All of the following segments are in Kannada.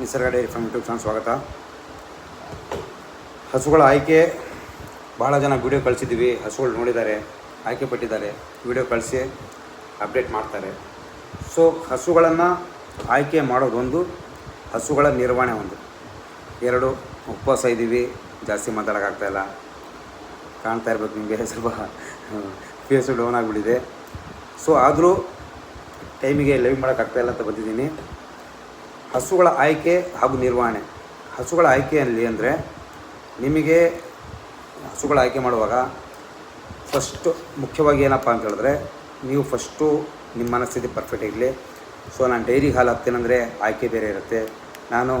Nisarga dairy farm YouTube channel ಸ್ವಾಗತ. ಹಸುಗಳ ಆಯ್ಕೆ ಭಾಳ ಜನ ವಿಡಿಯೋ ಕಳಿಸಿದ್ದೀವಿ, ಹಸುಗಳು ನೋಡಿದ್ದಾರೆ, ಆಯ್ಕೆ ಪಟ್ಟಿದ್ದಾರೆ, ವಿಡಿಯೋ ಕಳಿಸಿ, ಅಪ್ಡೇಟ್ ಮಾಡ್ತಾರೆ. ಸೊ ಹಸುಗಳನ್ನು ಆಯ್ಕೆ ಮಾಡೋದೊಂದು, ಹಸುಗಳ ನಿರ್ವಹಣೆ ಒಂದು. ಎರಡು, ಉಪವಾಸ ಇದ್ದೀವಿ, ಜಾಸ್ತಿ ಮಾತಾಡೋಕ್ಕಾಗ್ತಾಯಿಲ್ಲ ಕಾಣ್ತಾ ಇರ್ಬೇಕು ನಿಮಗೆ, ಸ್ವಲ್ಪ ಫೇಸು ಡೌನ್ ಆಗಿಬಿಟ್ಟಿದೆ. ಸೊ ಆದರೂ ಟೈಮಿಗೆ ಲೈವ್ ಮಾಡೋಕ್ಕಾಗ್ತಾಯಿಲ್ಲ ಅಂತ ಬಂದಿದ್ದೀನಿ. ಹಸುಗಳ ಆಯ್ಕೆ ಹಾಗೂ ನಿರ್ವಹಣೆ. ಹಸುಗಳ ಆಯ್ಕೆಯಲ್ಲಿ ಅಂದರೆ ನಿಮಗೆ ಹಸುಗಳ ಆಯ್ಕೆ ಮಾಡುವಾಗ ಫಸ್ಟು ಮುಖ್ಯವಾಗಿ ಏನಪ್ಪ ಅಂತ ಹೇಳಿದ್ರೆ ನೀವು ಫಸ್ಟು ನಿಮ್ಮ ಮನಸ್ಥಿತಿ ಪರ್ಫೆಕ್ಟ್ ಇರಲಿ. ಸೊ ನಾನು ಡೈರಿ ಹಾಲು ಹಾಕ್ತೀನಂದರೆ ಆಯ್ಕೆ ಬೇರೆ ಇರುತ್ತೆ. ನಾನು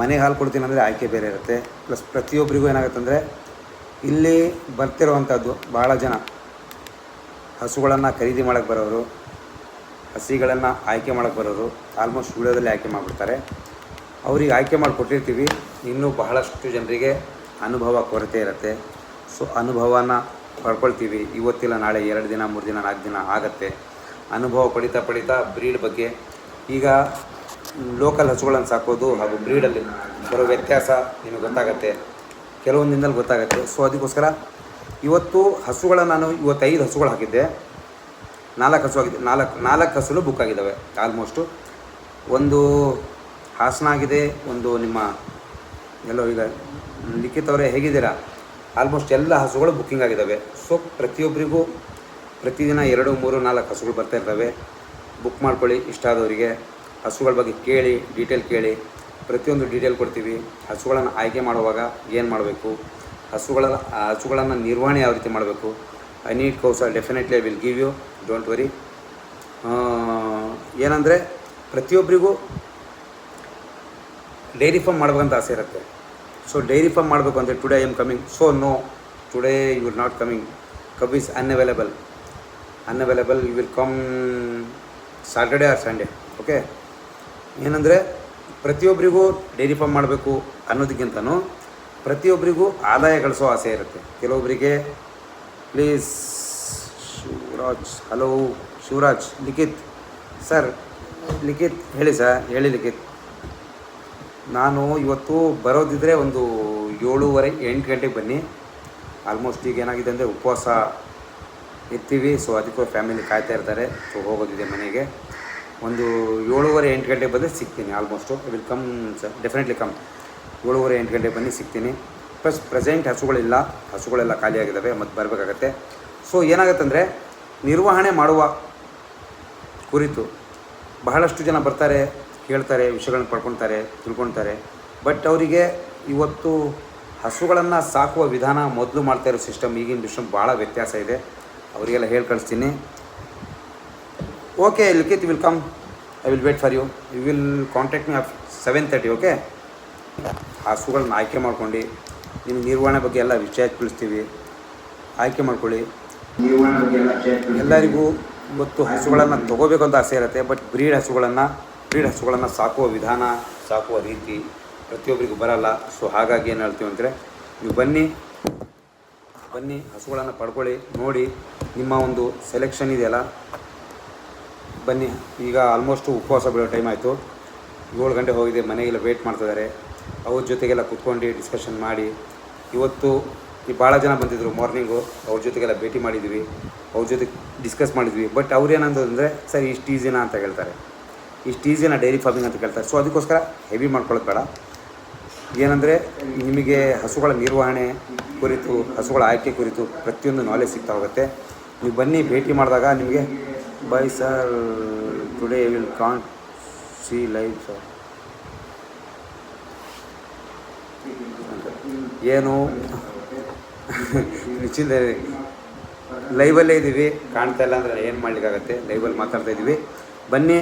ಮನೆ ಹಾಲು ಕೊಡ್ತೀನಂದರೆ ಆಯ್ಕೆ ಬೇರೆ ಇರುತ್ತೆ. ಪ್ಲಸ್ ಪ್ರತಿಯೊಬ್ಬರಿಗೂ ಏನಾಗುತ್ತಂದರೆ ಇಲ್ಲಿ ಬರ್ತಿರುವಂಥದ್ದು ಭಾಳ ಜನ ಹಸುಗಳನ್ನು ಖರೀದಿ ಮಾಡೋಕ್ಕೆ ಬರೋರು ಹಸಿಗಳನ್ನು ಆಯ್ಕೆ ಮಾಡೋಕ್ಕೆ ಬರೋರು ಆಲ್ಮೋಸ್ಟ್ ವಿಡಿಯೋದಲ್ಲಿ ಆಯ್ಕೆ ಮಾಡಿಬಿಡ್ತಾರೆ. ಅವ್ರಿಗೆ ಆಯ್ಕೆ ಮಾಡಿಕೊಟ್ಟಿರ್ತೀವಿ, ಇನ್ನೂ ಬಹಳಷ್ಟು ಜನರಿಗೆ ಅನುಭವ ಕೊರತೆ ಇರುತ್ತೆ. ಸೊ ಅನುಭವನ ಪಡ್ಕೊಳ್ತೀವಿ. ಇವತ್ತಿಲ್ಲ, ನಾಳೆ ಎರಡು ದಿನ, ಮೂರು ದಿನ, ನಾಲ್ಕು ದಿನ ಆಗುತ್ತೆ. ಅನುಭವ ಪಡಿತಾ ಪಡಿತಾ ಬ್ರೀಡ್ ಬಗ್ಗೆ ಈಗ ಲೋಕಲ್ ಹಸುಗಳನ್ನು ಸಾಕೋದು ಹಾಗೂ ಬ್ರೀಡಲ್ಲಿ ಬರೋ ವ್ಯತ್ಯಾಸ ನಿಮಗೆ ಗೊತ್ತಾಗತ್ತೆ. ಕೆಲವೊಂದು ದಿನದಲ್ಲಿ ಗೊತ್ತಾಗುತ್ತೆ. ಸೊ ಅದಕ್ಕೋಸ್ಕರ ಇವತ್ತು ಹಸುಗಳನ್ನು ನಾನು ಇವತ್ತೈದು ಹಸುಗಳು ಹಾಕಿದ್ದೆ. ನಾಲ್ಕು ಹಸು ಆಗಿದೆ. ನಾಲ್ಕು ನಾಲ್ಕು ಹಸುಲು ಬುಕ್ ಆಗಿದ್ದಾವೆ. ಆಲ್ಮೋಸ್ಟು ಒಂದು ಹಾಸನ ಆಗಿದೆ, ಒಂದು ನಿಮ್ಮ ಎಲ್ಲೋ ಈಗ ಲಿಖಿತ್ ಅವರೇ ಹೇಗಿದ್ದೀರಾ? ಆಲ್ಮೋಸ್ಟ್ ಎಲ್ಲ ಹಸುಗಳು ಬುಕ್ಕಿಂಗ್ ಆಗಿದ್ದಾವೆ. ಸೊ ಪ್ರತಿಯೊಬ್ಬರಿಗೂ ಪ್ರತಿದಿನ ಎರಡು, ಮೂರು, ನಾಲ್ಕು ಹಸುಗಳು ಬರ್ತಾ ಇರ್ತವೆ. ಬುಕ್ ಮಾಡ್ಕೊಳ್ಳಿ, ಇಷ್ಟ ಆದವರಿಗೆ. ಹಸುಗಳ ಬಗ್ಗೆ ಕೇಳಿ ಡೀಟೇಲ್ ಕೇಳಿ. ಪ್ರತಿಯೊಂದು ಡೀಟೇಲ್ ಕೊಡ್ತೀವಿ. ಹಸುಗಳನ್ನು ಆಯ್ಕೆ ಮಾಡುವಾಗ ಏನು ಮಾಡಬೇಕು? ಹಸುಗಳ ಹಸುಗಳನ್ನು ನಿರ್ವಹಣೆ ಯಾವ ರೀತಿ ಮಾಡಬೇಕು? I need cows definitely I will give you don't worry ಏನಂದರೆ ಪ್ರತಿಯೊಬ್ಬರಿಗೂ ಡೈರಿ ಫಾರ್ಮ್ ಮಾಡ್ಬೇಕಂತ ಆಸೆ ಇರುತ್ತೆ. ಸೊ ಡೈರಿ ಫಾರ್ಮ್ ಮಾಡಬೇಕು ಅಂದರೆ today I'm coming so no today you will not coming cub is unavailable unavailable you will come Saturday or Sunday okay ಏನಂದರೆ ಪ್ರತಿಯೊಬ್ಬರಿಗೂ ಡೈರಿ ಫಾರ್ಮ್ ಮಾಡಬೇಕು ಅನ್ನೋದಕ್ಕಿಂತನೂ ಪ್ರತಿಯೊಬ್ಬರಿಗೂ ಆದಾಯ ಗಳಿಸೋ ಆಸೆ ಇರುತ್ತೆ. ಕೆಲವೊಬ್ಬರಿಗೆ please Shivaraj hello Shivaraj Likhith sir Likhith ಹೇಳಿ ಸರ್ ಹೇಳಿ ಲಿಖಿತ್ ನಾನು ಇವತ್ತು ಬರೋದಿದ್ರೆ ಒಂದು ಏಳೂವರೆ, ಎಂಟು ಗಂಟೆಗೆ ಬನ್ನಿ. ಆಲ್ಮೋಸ್ಟ್ ಈಗ ಏನಾಗಿದೆ ಅಂದರೆ ಉಪವಾಸ ಇರ್ತೀವಿ. ಸೊ ಅದಕ್ಕೂ ಫ್ಯಾಮಿಲಿ ಕಾಯ್ತಾ ಇರ್ತಾರೆ. ಸೊ ಹೋಗೋದಿದೆ ಮನೆಗೆ. ಒಂದು ಏಳುವರೆ, ಎಂಟು ಗಂಟೆಗೆ ಬಂದರೆ ಸಿಗ್ತೀನಿ. Almost will come sir definitely come ಏಳುವರೆ, ಎಂಟು ಗಂಟೆಗೆ ಬನ್ನಿ, ಸಿಗ್ತೀನಿ. ಪ್ಲಸ್ ಪ್ರೆಸೆಂಟ್ ಹಸುಗಳಿಲ್ಲ, ಹಸುಗಳೆಲ್ಲ ಖಾಲಿಯಾಗಿದ್ದಾವೆ ಮತ್ತು ಬರಬೇಕಾಗತ್ತೆ. ಸೊ ಏನಾಗುತ್ತಂದರೆ, ನಿರ್ವಹಣೆ ಮಾಡುವ ಕುರಿತು ಬಹಳಷ್ಟು ಜನ ಬರ್ತಾರೆ ಕೇಳ್ತಾರೆ ವಿಷಯಗಳನ್ನ ಪಡ್ಕೊಳ್ತಾರೆ ತಿಳ್ಕೊತಾರೆ ಬಟ್ ಅವರಿಗೆ ಇವತ್ತು ಹಸುಗಳನ್ನು ಸಾಕುವ ವಿಧಾನ ಮೊದಲು ಮಾಡ್ತಾ ಇರೋ ಸಿಸ್ಟಮ್ ಈಗಿನ ಸಿಸ್ಟಮ್ ಭಾಳ ವ್ಯತ್ಯಾಸ ಇದೆ. ಅವರಿಗೆಲ್ಲ ಹೇಳಿ ಕಳಿಸ್ತೀನಿ. Okay Likhith will come I will wait for you you will contact me of seven thirty okay ಹಸುಗಳನ್ನ ಆಯ್ಕೆ ಮಾಡ್ಕೊಂಡು ನಿಮ್ಗೆ ನಿರ್ವಹಣೆ ಬಗ್ಗೆ ಎಲ್ಲ ವಿಷಯ ತಿಳಿಸ್ತೀವಿ. ಆಯ್ಕೆ ಮಾಡ್ಕೊಳ್ಳಿ. ಎಲ್ಲರಿಗೂ ಇವತ್ತು ಹಸುಗಳನ್ನು ತಗೋಬೇಕು ಅಂತ ಆಸೆ ಇರುತ್ತೆ ಬಟ್ ಬ್ರೀಡ್ ಹಸುಗಳನ್ನು ಬ್ರೀಡ್ ಹಸುಗಳನ್ನು ಸಾಕುವ ವಿಧಾನ ಸಾಕುವ ರೀತಿ ಪ್ರತಿಯೊಬ್ಬರಿಗೂ ಬರಲ್ಲ. ಸೊ ಹಾಗಾಗಿ ಏನು ಹೇಳ್ತೀವಿ ಅಂದರೆ ನೀವು ಬನ್ನಿ ಬನ್ನಿ ಹಸುಗಳನ್ನು ಪಡ್ಕೊಳ್ಳಿ ನೋಡಿ ನಿಮ್ಮ ಒಂದು ಸೆಲೆಕ್ಷನ್ ಇದೆಯಲ್ಲ? ಬನ್ನಿ ಈಗ ಆಲ್ಮೋಸ್ಟು ಉಪವಾಸ ಬೀಳೋ ಟೈಮ್ ಆಯಿತು. ಏಳು ಗಂಟೆ ಹೋಗಿದೆ ಮನೆಗೆಲ್ಲ ವೇಟ್ ಮಾಡ್ತಿದ್ದಾರೆ ಅವ್ರ ಜೊತೆಗೆಲ್ಲ ಕುತ್ಕೊಂಡು ಡಿಸ್ಕಷನ್ ಮಾಡಿ, ಇವತ್ತು ಈ ಭಾಳ ಜನ ಬಂದಿದ್ದರು ಮಾರ್ನಿಂಗು ಅವ್ರ ಜೊತೆಗೆಲ್ಲ ಭೇಟಿ ಮಾಡಿದ್ವಿ, ಅವ್ರ ಜೊತೆ ಡಿಸ್ಕಸ್ ಮಾಡಿದ್ವಿ ಬಟ್ ಅವ್ರು ಅಂದರೆ, ಸರ್, ಇಷ್ಟು ಈಸಿನ ಅಂತ ಹೇಳ್ತಾರೆ. ಇಷ್ಟು ಈಸಿನ ಡೈರಿ ಫಾರ್ಮಿಂಗ್ ಅಂತ ಕೇಳ್ತಾರೆ. ಸೊ ಅದಕ್ಕೋಸ್ಕರ ಹೆವಿ ಮಾಡ್ಕೊಳ್ಳೋದು ಬೇಡ. ಏನಂದರೆ, ನಿಮಗೆ ಹಸುಗಳ ನಿರ್ವಹಣೆ ಕುರಿತು, ಹಸುಗಳ ಆಯ್ಕೆ ಕುರಿತು ಪ್ರತಿಯೊಂದು ನಾಲೆಜ್ ಸಿಗ್ತಾ ಹೋಗುತ್ತೆ. ನೀವು ಬನ್ನಿ, ಭೇಟಿ ಮಾಡಿದಾಗ ನಿಮಗೆ, bye sir today will can't see live sir ಏನು? ನಿಶ್ಚಿಂತ ಲೈವಲ್ಲೇ ಇದ್ದೀವಿ. ಕಾಣ್ತಾ ಇಲ್ಲ ಅಂದರೆ ಏನು ಮಾಡಲಿಕ್ಕಾಗತ್ತೆ? ಲೈವಲ್ಲಿ ಮಾತಾಡ್ತಾ ಇದ್ದೀವಿ. ಬನ್ನಿ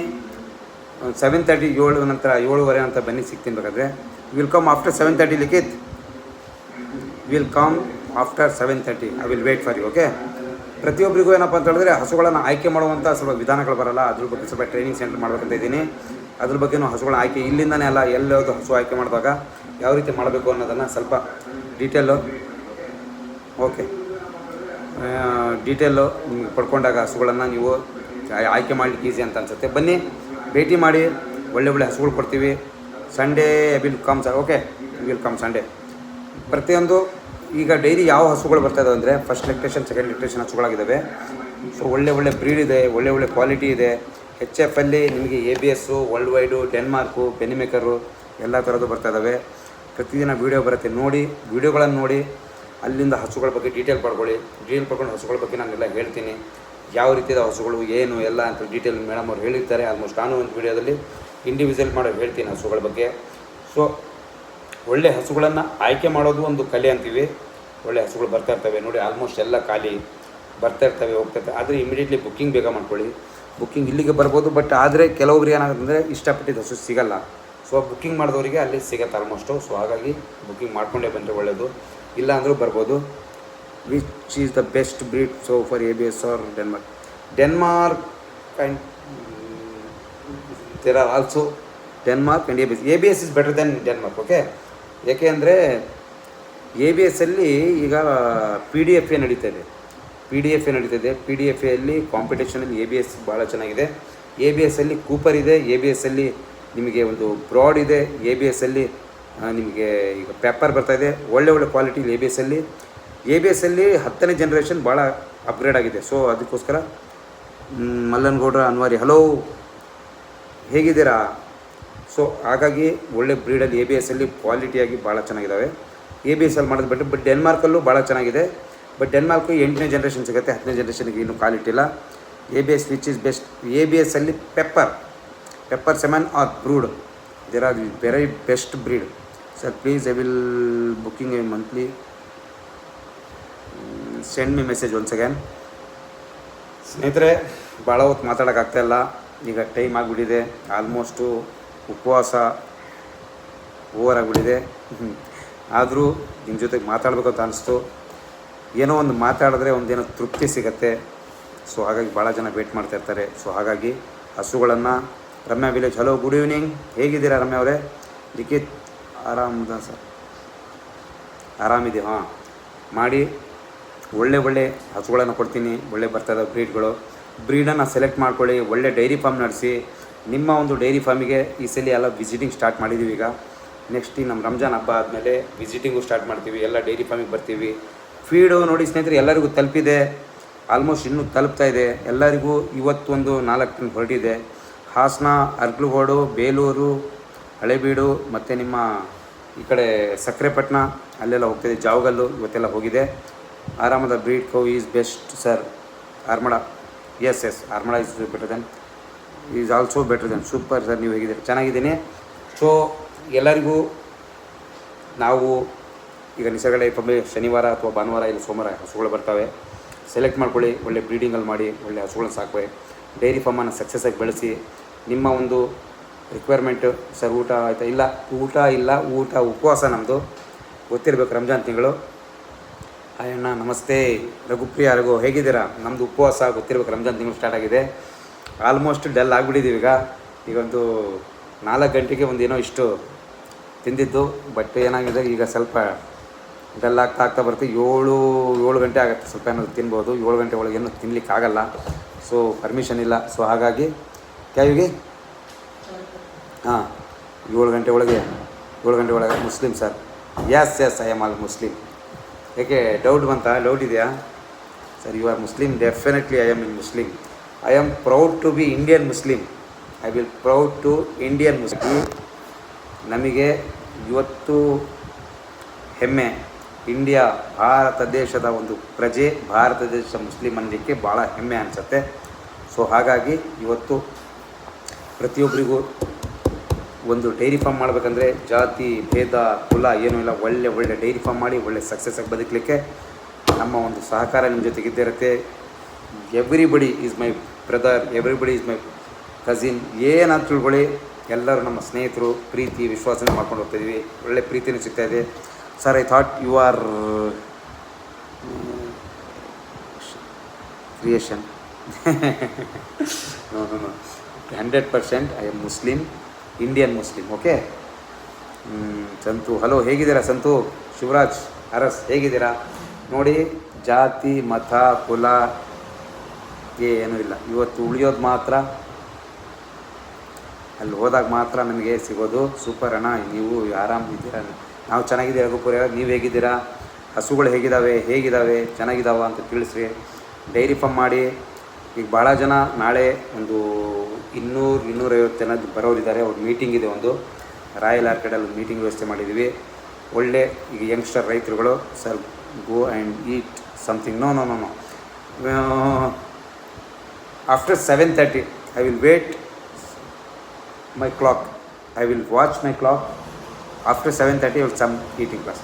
ಸೆವೆನ್ ತರ್ಟಿ ಏಳು ನಂತರ, ಏಳುವರೆ ಅಂತ ಬನ್ನಿ ಸಿಗ್ತೀನಿ ಬೇಕಾದ್ರೆ. Will come after seven thirty Likhith will come after seven thirty I will wait for you okay ಪ್ರತಿಯೊಬ್ಬರಿಗೂ ಏನಪ್ಪ ಅಂತ ಹೇಳಿದ್ರೆ, ಹಸುಗಳನ್ನು ಆಯ್ಕೆ ಮಾಡುವಂಥ ಸ್ವಲ್ಪ ವಿಧಾನಗಳು ಬರಲ್ಲ. ಅದ್ರ ಬಗ್ಗೆ ಸ್ವಲ್ಪ ಟ್ರೈನಿಂಗ್ ಸೆಂಟರ್ ಮಾಡ್ಬೇಕಂತ ಇದ್ದೀನಿ. ಅದ್ರ ಬಗ್ಗೆನೂ ಹಸುಗಳ ಆಯ್ಕೆ ಇಲ್ಲಿಂದನೇ ಅಲ್ಲ ಎಲ್ಲೋದು ಹಸು ಆಯ್ಕೆ ಮಾಡಿದಾಗ ಯಾವ ರೀತಿ ಮಾಡಬೇಕು ಅನ್ನೋದನ್ನು ಸ್ವಲ್ಪ ಡೀಟೇಲು ಓಕೆ ಡೀಟೇಲು ನಿಮಗೆ ಪಡ್ಕೊಂಡಾಗ ಹಸುಗಳನ್ನು ನೀವು ಆಯ್ಕೆ ಮಾಡಲಿಕ್ಕೆ ಈಸಿ ಅಂತ ಅನಿಸುತ್ತೆ. ಬನ್ನಿ, ಭೇಟಿ ಮಾಡಿ, ಒಳ್ಳೆ ಒಳ್ಳೆ ಹಸುಗಳು ಕೊಡ್ತೀವಿ. Sunday will come sir okay will come Sunday ಪ್ರತಿಯೊಂದು, ಈಗ ಡೈಲಿ ಯಾವ ಹಸುಗಳು ಬರ್ತಾ ಇದಾವೆ ಅಂದರೆ ಫಸ್ಟ್ ಲೆಕ್ಟೇಷನ್ ಸೆಕೆಂಡ್ ಲೆಕ್ಟೇಷನ್ ಹಸುಗಳಾಗಿದ್ದಾವೆ ಸೊ ಒಳ್ಳೆ ಒಳ್ಳೆ ಬ್ರೀಡ್ ಇದೆ, ಒಳ್ಳೆ ಒಳ್ಳೆ ಕ್ವಾಲಿಟಿ ಇದೆ. ಎಚ್ ಎಫ್ ಅಲ್ಲಿ ನಿಮಗೆ A B S world wide Denmark ಪೆನಿಮೇಕರು ಎಲ್ಲ ಥರದ್ದು ಬರ್ತಾ ಇದ್ದಾವೆ ಪ್ರತಿದಿನ ವೀಡಿಯೋ ಬರುತ್ತೆ. ನೋಡಿ ವೀಡಿಯೋಗಳನ್ನು ನೋಡಿ, ಅಲ್ಲಿಂದ ಹಸುಗಳ ಬಗ್ಗೆ ಡೀಟೇಲ್ ಪಡ್ಕೊಳ್ಳಿ. ಡೀಟೇಲ್ ಪಡ್ಕೊಂಡು ಹಸುಗಳ ಬಗ್ಗೆ ನಾನೆಲ್ಲ ಹೇಳ್ತೀನಿ. ಯಾವ ರೀತಿಯ ಹಸುಗಳು, ಏನು, ಎಲ್ಲ ಅಂತ ಡೀಟೇಲ್ ಮೇಡಮ್ ಅವ್ರು ಹೇಳಿರ್ತಾರೆ. ಆಲ್ಮೋಸ್ಟ್ ನಾನು ಒಂದು ವೀಡಿಯೋದಲ್ಲಿ ಇಂಡಿವಿಜುವಲ್ ಮಾಡೋ ಹೇಳ್ತೀನಿ ಹಸುಗಳ ಬಗ್ಗೆ. ಸೊ ಒಳ್ಳೆ ಹಸುಗಳನ್ನು ಆಯ್ಕೆ ಮಾಡೋದು ಒಂದು ಕಲೆ ಅಂತೀವಿ. ಒಳ್ಳೆ ಹಸುಗಳು ಬರ್ತಾ ಇರ್ತವೆ. ನೋಡಿ ಆಲ್ಮೋಸ್ಟ್ ಎಲ್ಲ ಖಾಲಿ ಬರ್ತಾ ಇರ್ತವೆ, ಹೋಗ್ತಾ ಇರ್ತವೆ. ಆದರೆ ಇಮಿಡಿಯೇಟ್ಲಿ ಬುಕ್ಕಿಂಗ್ ಬೇಗ ಮಾಡ್ಕೊಳ್ಳಿ. ಬುಕ್ಕಿಂಗ್ ಇಲ್ಲಿಗೆ ಬರ್ಬೋದು ಬಟ್ ಆದರೆ ಕೆಲವೊಬ್ರು ಏನಾಗುತ್ತೆ ಅಂದರೆ ಇಷ್ಟಪಟ್ಟಿದ್ದು ಹಸು ಸಿಗಲ್ಲ. ಸೊ ಬುಕ್ಕಿಂಗ್ ಮಾಡಿದವರಿಗೆ ಅಲ್ಲಿ ಸಿಗತ್ತೆ ಆಲ್ಮೋಸ್ಟು ಸೊ ಹಾಗಾಗಿ ಬುಕ್ಕಿಂಗ್ ಮಾಡಿಕೊಂಡೇ ಬಂದರೆ ಒಳ್ಳೆಯದು ಇಲ್ಲ ಅಂದರೂ ಬರ್ಬೋದು. Which is the best breed so for A B S R Denmark Denmark and there are also Denmark and A B S A B S is better then Denmark okay ಏಕೆ ಅಂದರೆ ಎ ಬಿ ಎಸ್ಸಲ್ಲಿ ಈಗ ಪಿ ಡಿ ಎಫ್ ಎ ನಡೀತಾ ಇದೆ. ಪಿ ಡಿ ಎಫ್ ಎ ನಡೀತಿದೆ ಪಿ ಡಿ ಎಫ್ ಎಲ್ಲಿ ಕಾಂಪಿಟೇಷನಲ್ಲಿ ಎ ಬಿ ಎಸ್ ಭಾಳ ಚೆನ್ನಾಗಿದೆ. ಎ ಬಿ ಎಸ್ಸಲ್ಲಿ ಕೂಪರ್ ಇದೆ. ಎ ಬಿ ಎಸ್ ಅಲ್ಲಿ ನಿಮಗೆ ಒಂದು ಬ್ರಾಡ್ ಇದೆ ಎ ಬಿ ಎಸ್ಸಲ್ಲಿ ನಿಮಗೆ ಈಗ ಪೇಪರ್ ಬರ್ತಾ ಇದೆ. ಒಳ್ಳೆ ಒಳ್ಳೆ ಕ್ವಾಲಿಟಿ ಎ ಬಿ ಎಸ್ಸಲ್ಲಿ ಎ ಬಿ ಎಸ್ಸಲ್ಲಿ ಹತ್ತನೇ ಜನ್ರೇಷನ್ ಭಾಳ ಅಪ್ಗ್ರೇಡ್ ಆಗಿದೆ. ಸೊ ಅದಕ್ಕೋಸ್ಕರ ಮಲ್ಲನ್ ಮಲ್ಲನಗೌಡ್ರ, ಅನ್ವಾರಿ ಹಲೋ ಹೇಗಿದ್ದೀರಾ? ಸೊ ಹಾಗಾಗಿ ಒಳ್ಳೆ ಬ್ರೀಡಲ್ಲಿ ಎ ಬಿ ಎಸ್ ಅಲ್ಲಿ ಕ್ವಾಲಿಟಿಯಾಗಿ ಭಾಳ ಚೆನ್ನಾಗಿದ್ದಾವೆ ಎ ಬಿ ಎಸ್ ಅಲ್ಲಿ ಮಾಡೋದು ಬಿಟ್ಟು ಬಟ್ ಡೆನ್ಮಾರ್ಕಲ್ಲೂ ಭಾಳ ಚೆನ್ನಾಗಿದೆ. ಬಟ್ ಡೆನ್ಮಾರ್ಕು ಎಂಟನೇ ಜನ್ರೇಷನ್ ಸಿಗುತ್ತೆ. ಹತ್ತನೇ ಜನ್ರೇಷನ್ಗೆ ಇನ್ನೂ ಕಾಲಿಟ್ಟಿಲ್ಲ A B S which is best A B ಎಸ್ಸಲ್ಲಿ pepper pepper semen or brood there are very best breed sir please I will booking a monthly send me message once again ಸ್ನೇಹಿತರೆ ಭಾಳ ಹೊತ್ತು ಮಾತಾಡೋಕ್ಕಾಗ್ತಾಯಿಲ್ಲ ಈಗ ಟೈಮ್ ಆಗಿಬಿಟ್ಟಿದೆ. ಆಲ್ಮೋಸ್ಟು ಉಪವಾಸ ಓವರ್ ಆಗಿಬಿಟ್ಟಿದೆ. ಆದರೂ ನಿಮ್ಮ ಜೊತೆಗೆ ಮಾತಾಡಬೇಕು ಅಂತ ಅನಿಸ್ತು. ಏನೋ ಒಂದು ಮಾತಾಡಿದ್ರೆ ಒಂದೇನೋ ತೃಪ್ತಿ ಸಿಗತ್ತೆ. ಸೊ ಹಾಗಾಗಿ ಭಾಳ ಜನ ವೇಟ್ ಮಾಡ್ತಾಯಿರ್ತಾರೆ ಸೊ ಹಾಗಾಗಿ ಹಸುಗಳನ್ನು Ramya village. Hello good evening ಹೇಗಿದ್ದೀರಾ ರಮ್ಯಾ ಅವರೇ? ಲಿಖಿತ್, ಆರಾಮದ ಸರ್? ಆರಾಮಿದೆ ಹಾಂ. ಮಾಡಿ. ಒಳ್ಳೆ ಒಳ್ಳೆ ಹಸುಗಳನ್ನು ಕೊಡ್ತೀನಿ. ಒಳ್ಳೆ ಬರ್ತದೆ ಬ್ರೀಡ್ಗಳು. ಬ್ರೀಡನ್ನು ಸೆಲೆಕ್ಟ್ ಮಾಡ್ಕೊಳ್ಳಿ. ಒಳ್ಳೆ ಡೈರಿ ಫಾರ್ಮ್ ನಡೆಸಿ. ನಿಮ್ಮ ಒಂದು ಡೈರಿ ಫಾರ್ಮಿಗೆ ಈ ಸಲ ಎಲ್ಲ ವಿಸಿಟಿಂಗ್ ಸ್ಟಾರ್ಟ್ ಮಾಡಿದ್ದೀವಿ ಈಗ. ನೆಕ್ಸ್ಟ್ ನಮ್ಮ ರಂಜಾನ್ ಹಬ್ಬ ಆದಮೇಲೆ ವಿಸಿಟಿಂಗು ಸ್ಟಾರ್ಟ್ ಮಾಡ್ತೀವಿ. ಎಲ್ಲ ಡೈರಿ ಫಾರ್ಮಿಗೆ ಬರ್ತೀವಿ. ಫೀಡು ನೋಡಿ ಸ್ನೇಹಿತರೆ, ಎಲ್ಲರಿಗೂ ತಲುಪಿದೆ. ಆಲ್ಮೋಸ್ಟ್ ಇನ್ನೂ ತಲುಪ್ತಾ ಇದೆ. ಎಲ್ಲರಿಗೂ ಇವತ್ತೊಂದು ನಾಲ್ಕು ಟನ್ ಹೊರಟಿದೆ. ಹಾಸನ, ಅರ್ಗ್ಲುಗೋಡು, ಬೇಲೂರು, ಹಳೆಬೀಡು ಮತ್ತು ನಿಮ್ಮ ಈ ಕಡೆ ಸಕ್ಕರೆಪಟ್ಟಣ, ಅಲ್ಲೆಲ್ಲ ಹೋಗ್ತಿದೆ ಜಾವಗಲ್ಲು ಇವತ್ತೆಲ್ಲ ಹೋಗಿದೆ. ಆರಾಮದ breed cow is best sir ಆರ್ಮಡ. S S ಆರ್ಮಡ is better then is also better then super sir ನೀವು ಹೇಗಿದ್ದೀರಿ? ಚೆನ್ನಾಗಿದ್ದೀನಿ. ಸೊ ಎಲ್ಲರಿಗೂ ನಾವು ಈಗ ನಿಸರ್ಗಡೆ ಒಮ್ಮೆ ಶನಿವಾರ ಅಥವಾ ಭಾನುವಾರ, ಇಲ್ಲ ಸೋಮವಾರ ಹಸುಗಳು ಬರ್ತವೆ. ಸೆಲೆಕ್ಟ್ ಮಾಡ್ಕೊಳ್ಳಿ, ಒಳ್ಳೆ ಬ್ರೀಡಿಂಗಲ್ಲಿ ಮಾಡಿ, ಒಳ್ಳೆ ಹಸುಗಳನ್ನ ಸಾಕುವೆ ಡೈರಿ ಫಾರ್ಮನ್ನು ಆಗಿ ಬೆಳೆಸಿ ನಿಮ್ಮ ಒಂದು ರಿಕ್ವೈರ್ಮೆಂಟು ಸರ್ ಊಟ ಆಯಿತಾ? ಇಲ್ಲ, ಊಟ ಇಲ್ಲ, ಊಟ ಉಪವಾಸ ನಮ್ಮದು ಗೊತ್ತಿರಬೇಕು ರಂಜಾನ್ ತಿಂಗಳು. ಆಯಣ್ಣ ನಮಸ್ತೆ. ರಘುಪ್ರಿಯ, ರಘು, ಹೇಗಿದ್ದೀರಾ? ನಮ್ಮದು ಉಪವಾಸ ಗೊತ್ತಿರಬೇಕು ರಂಜಾನ್ ತಿಂಗಳು ಸ್ಟಾರ್ಟ್ ಆಗಿದೆ. ಆಲ್ಮೋಸ್ಟ್ ಡೆಲ್ ಆಗಿಬಿಟ್ಟಿದ್ದೀವಿ ಈಗ. ಈಗ ಒಂದು ನಾಲ್ಕು ಗಂಟೆಗೆ ಒಂದು ಏನೋ ಇಷ್ಟು ತಿಂದಿದ್ದು ಬಟ್ ಏನಾಗಿದೆ? ಈಗ ಸ್ವಲ್ಪ ಡಲ್ ಆಗ್ತಾ ಆಗ್ತಾ ಬರ್ತೀವಿ ಏಳು ಏಳು ಗಂಟೆ ಆಗುತ್ತೆ ಸ್ವಲ್ಪ ಏನಾದ್ರು ತಿನ್ಬೋದು. ಏಳು ಗಂಟೆ ಒಳಗೆ ಏನೂ ತಿನ್ಲಿಕ್ಕೆ ಆಗಲ್ಲ. ಸೊ ಪರ್ಮಿಷನ್ ಇಲ್ಲ. ಸೊ ಹಾಗಾಗಿ ಕ್ಯಾವಿಗೆ ಹಾಂ, ಏಳು ಗಂಟೆ ಒಳಗೆ, ಏಳು ಗಂಟೆ ಒಳಗೆ Muslim sir. Yes yes I am all Muslim ಏಕೆ ಡೌಟ್ ಬಂತ? ಡೌಟ್ ಇದೆಯಾ? Sir you are Muslim definitely I am in Muslim I am proud to be Indian Muslim I will proud to Indian Muslim ನಮಗೆ ಇವತ್ತು ಹೆಮ್ಮೆ ಇಂಡಿಯಾ, ಭಾರತ ದೇಶದ ಒಂದು ಪ್ರಜೆ, ಭಾರತ ದೇಶ ಮುಸ್ಲಿಂ ಅನ್ನಲಿಕ್ಕೆ ಭಾಳ ಹೆಮ್ಮೆ ಅನಿಸುತ್ತೆ. ಸೊ ಹಾಗಾಗಿ ಇವತ್ತು ಪ್ರತಿಯೊಬ್ಬರಿಗೂ ಒಂದು ಡೈರಿ ಫಾರ್ಮ್ ಮಾಡಬೇಕಂದ್ರೆ ಜಾತಿ, ಭೇದ, ಕುಲ ಏನೂ ಇಲ್ಲ. ಒಳ್ಳೆ ಒಳ್ಳೆ ಡೈರಿ ಫಾರ್ಮ್ ಮಾಡಿ, ಒಳ್ಳೆ ಸಕ್ಸಸ್ ಆಗಿ ಬದುಕಲಿಕ್ಕೆ ನಮ್ಮ ಒಂದು ಸಹಕಾರ ನಿಮ್ಮ ಜೊತೆಗಿದ್ದೇ ಇರುತ್ತೆ. Everybody is my brother everybody is my cousin ಏನಂತ ತಿಳ್ಕೊಳ್ಳಿ. ಎಲ್ಲರೂ ನಮ್ಮ ಸ್ನೇಹಿತರು, ಪ್ರೀತಿ, ವಿಶ್ವಾಸನೆ ಮಾಡ್ಕೊಂಡು ಹೋಗ್ತಾಯಿದ್ದೀವಿ ಒಳ್ಳೆ ಪ್ರೀತಿನೂ ಸಿಗ್ತಾ ಇದೆ. Sir I thought you are creation hundred percent I am Muslim Indian Muslim okay Santu hello ಹೇಗಿದ್ದೀರಾ ಸಂತು ಶಿವರಾಜ್ ಅರಸ್ ಹೇಗಿದ್ದೀರಾ? ನೋಡಿ, ಜಾತಿ, ಮತ, ಕುಲ ಏನೂ ಇಲ್ಲ. ಇವತ್ತು ಉಳಿಯೋದು ಮಾತ್ರ, ಅಲ್ಲಿ ಹೋದಾಗ ಮಾತ್ರ ನಮಗೆ ಸಿಗೋದು ಸೂಪರ್ ಅಣ್ಣ, ನೀವು ಆರಾಮಿದ್ದೀರ ನಾವು ಚೆನ್ನಾಗಿದ್ದೀರಾ ಗೋಪುರ ನೀವು ಹೇಗಿದ್ದೀರಾ? ಹಸುಗಳು ಹೇಗಿದ್ದಾವೆ? ಹೇಗಿದ್ದಾವೆ? ಚೆನ್ನಾಗಿದ್ದಾವ ಅಂತ ತಿಳಿಸ್ರಿ. ಡೈರಿ ಫಾರ್ಮ್ ಮಾಡಿ. ಈಗ ಭಾಳ ಜನ ನಾಳೆ ಒಂದು ಇನ್ನೂರು, ಇನ್ನೂರೈವತ್ತು ಜನ ಬರೋರಿದ್ದಾರೆ. ಅವ್ರ ಮೀಟಿಂಗ್ ಇದೆ ಒಂದು. ರಾಯಲ್ ಆರ್ಕೆಡಲ್ಲಿ ಒಂದು ಮೀಟಿಂಗ್ ವ್ಯವಸ್ಥೆ ಮಾಡಿದ್ದೀವಿ. ಒಳ್ಳೆ ಈಗ ಯಂಗ್ಸ್ಟರ್ ರೈತರುಗಳು, sir, go and eat something. No no no no. After seven thirty, I will wait my clock. I will watch my clock. After seven thirty will some eating class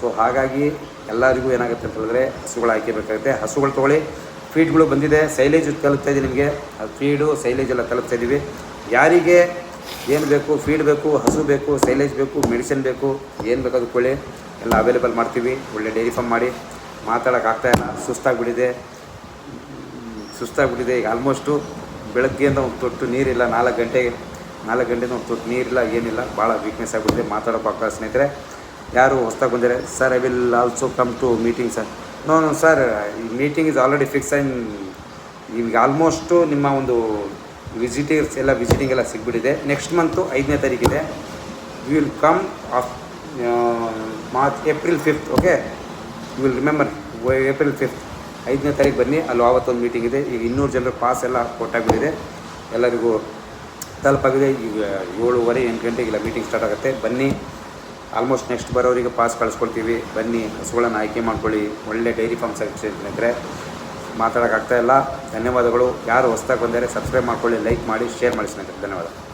so ಹಾಗಾಗಿ ಎಲ್ಲರಿಗೂ ಏನಾಗುತ್ತೆ ಅಂತ ಹೇಳಿದ್ರೆ, ಹಸುಗಳು ಆಯ್ಕೆ ಬೇಕಾಗುತ್ತೆ. ಹಸುಗಳು ತೊಗೊಳ್ಳಿ. ಫೀಡ್ಗಳು ಬಂದಿದೆ. ಸೈಲೇಜ್ ತಲುಪ್ತಾ ಇದೆ ನಿಮಗೆ. ಫೀಡು ಸೈಲೇಜ್ ಎಲ್ಲ ತಲುಪ್ತಾ ಇದ್ದೀವಿ ಯಾರಿಗೆ ಏನು ಬೇಕು ಫೀಡ್ ಬೇಕು, ಹಸು ಬೇಕು ಸೈಲೇಜ್ ಬೇಕು ಮೆಡಿಸಿನ್ ಬೇಕು, ಏನು ಬೇಕು ಅದಕ್ಕೊಳ್ಳಿ ಎಲ್ಲ ಅವೈಲೇಬಲ್ ಮಾಡ್ತೀವಿ. ಒಳ್ಳೆ ಡೈರಿ ಫಾರ್ಮ್ ಮಾಡಿ. ಮಾತಾಡೋಕ್ಕಾಗ್ತಾ ಇಲ್ಲ. ಸುಸ್ತಾಗಿಬಿಟ್ಟಿದೆ. ಸುಸ್ತಾಗಿಬಿಟ್ಟಿದೆ. ಈಗ ಆಲ್ಮೋಸ್ಟು ಬೆಳಗ್ಗೆಯಿಂದ ಒಂದು ತೊಟ್ಟು ನೀರಿಲ್ಲ. ನಾಲ್ಕು ಗಂಟೆಗೆ ನಾಲ್ಕು ಗಂಟೆ ಒಂದು ನೀರಿಲ್ಲ, ಏನಿಲ್ಲ, ಭಾಳ ವೀಕ್ನೆಸ್ ಆಗಿಬಿಟ್ಟಿದೆ ಮಾತಾಡೋಕ್ಕಾಗ್ತಾ ಸ್ನೇಹಿತರೆ, ಯಾರು ಹೊಸ್ದಾಗಿ ಬಂದರೆ sir I will also come to meeting sir no no sir ಈ meeting is already fix and ಈಗ ಆಲ್ಮೋಸ್ಟು ನಿಮ್ಮ ಒಂದು ವಿಸಿಟರ್ಸ್ ಎಲ್ಲ ವಿಸಿಟಿಂಗ್ ಎಲ್ಲ ಸಿಗ್ಬಿಟ್ಟಿದೆ. ನೆಕ್ಸ್ಟ್ ಮಂತು ಐದನೇ ತಾರೀಕಿದೆ you will come of March April fifth okay you will remember April fifth ಐದನೇ ತಾರೀಕು ಬನ್ನಿ. ಅಲ್ಲಿ ಆವತ್ತೊಂದು ಮೀಟಿಂಗ್ ಇದೆ. ಈಗ ಇನ್ನೂರು ಜನರ ಪಾಸ್ ಎಲ್ಲ ಕೊಟ್ಟಾಗ್ಬಿಟ್ಟಿದೆ. ಎಲ್ಲರಿಗೂ ತಲುಪಾಗಿದೆ. ಈಗ ಏಳುವರೆ, ಎಂಟು ಗಂಟೆಗೆಲ್ಲ ಮೀಟಿಂಗ್ ಸ್ಟಾರ್ಟ್ ಆಗುತ್ತೆ. ಬನ್ನಿ ಆಲ್ಮೋಸ್ಟ್ ನೆಕ್ಸ್ಟ್ ಬರೋರಿಗೆ ಪಾಸ್ ಕಳಿಸ್ಕೊಳ್ತೀವಿ. ಬನ್ನಿ, ಹಸುಗಳನ್ನು ಆಯ್ಕೆ ಮಾಡ್ಕೊಳ್ಳಿ. ಒಳ್ಳೆ ಡೈರಿ ಫಾರ್ಮ್ ಸ್ನೇಹಿತರೆ. ಮಾತಾಡೋಕ್ಕಾಗ್ತಾ ಇಲ್ಲ. ಧನ್ಯವಾದಗಳು. ಯಾರು ಹೊಸ್ದಾಗಿ ಬಂದರೆ ಸಬ್ಸ್ಕ್ರೈಬ್ ಮಾಡ್ಕೊಳ್ಳಿ ಲೈಕ್ ಮಾಡಿ ಶೇರ್ ಮಾಡಿ ಧನ್ಯವಾದ.